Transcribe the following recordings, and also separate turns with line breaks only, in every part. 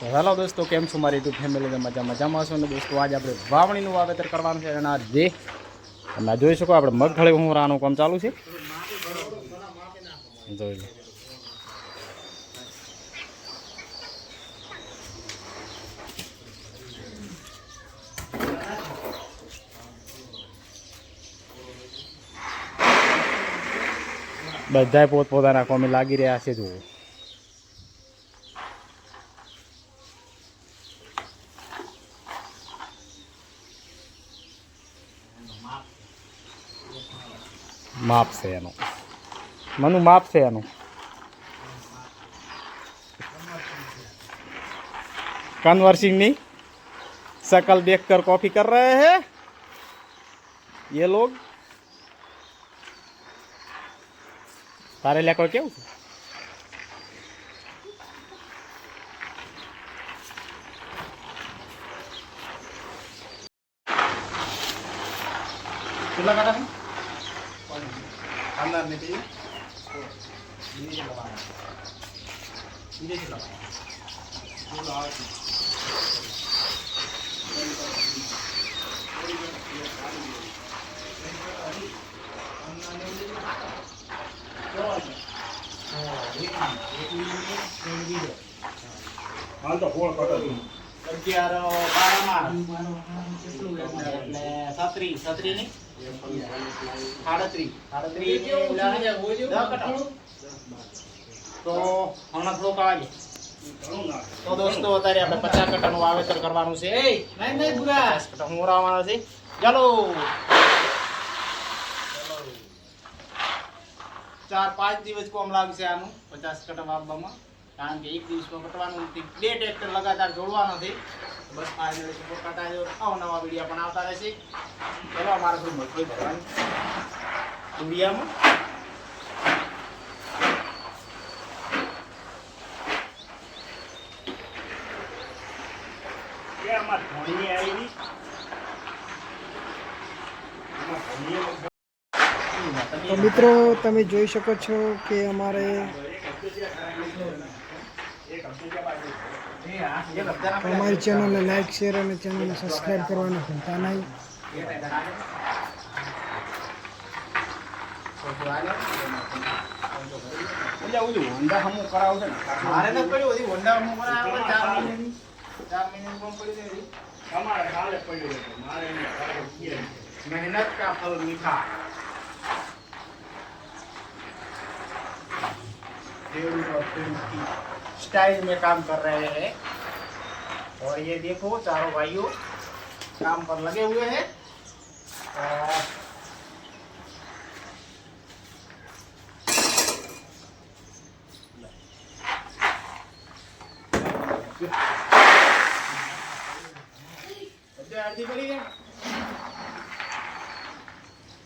તો હેલો દોસ્તો, કેમ છો મારી યુટ્યુબ ફેમિલી મજા મજામાં છો ને દોસ્તો? આજે આપણે વાવણીનું વાવેતર કરવાનું છે અને આ જે તમે જોઈ શકો, આપણે મગફળી ઉમરાનું કામ ચાલુ છે. જોઈ બધાય પોતપોતાના કોમે લાગી રહ્યા છે, જુઓ. માપ છે એનું મનું માપ છે એનું कन्वर सिंह नहीं शकल देखकर कॉपी कर रहे हैं ये लोग તારે લે કોઈ કેવું છે કેટલા કાઢા છે ખાનદાર ને કહીએ
હાલ તો ફોન કરો
અગિયાર બારમાં એટલે સત્રી સત્રી ની સાડત્રીસ સાડત્રીસ ચાર પાંચ દિવસ કોમ લાગશે આનું પચાસ કટન વાવવામાં. કારણ કે એક દિવસમાં કટવાનું બે ટ્રેક્ટર લગાતાર જોડવાનો છે. બસ ફાઇનલ સપોર્ટ કરતા રહેજો અવનવા વીડિયો પણ આવતા રહેશે. ચલો અમારે શું મગફળી ભરવાની. વિડીયામાં
ધોની આવી
તો મિત્રો તમે જોઈ શકો છો કે અમારે અમારી ચેનલને લાઈક શેર અને ચેનલને સબસ્ક્રાઈબ કરવાનું ભૂલતા નહીં.
મહેનત કા હોન્ડા
મીઠા. स्टाइल में काम कर रहे हैं। और ये देखो, चारों भाइयों काम पर लगे हुए हैं।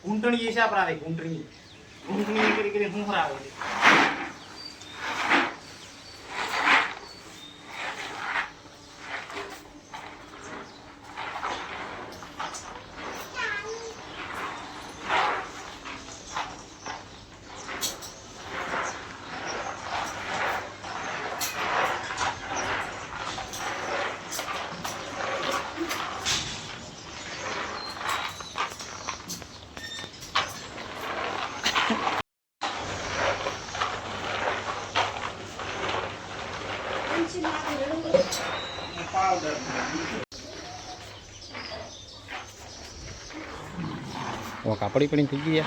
घूंटणी ऐसा अपराध है? घूंटणी घूंटणी। के लिए घूम रहा
है
ઓ કાપડી પડી થઈ ગઈ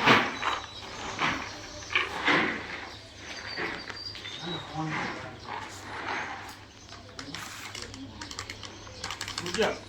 ગુજરાત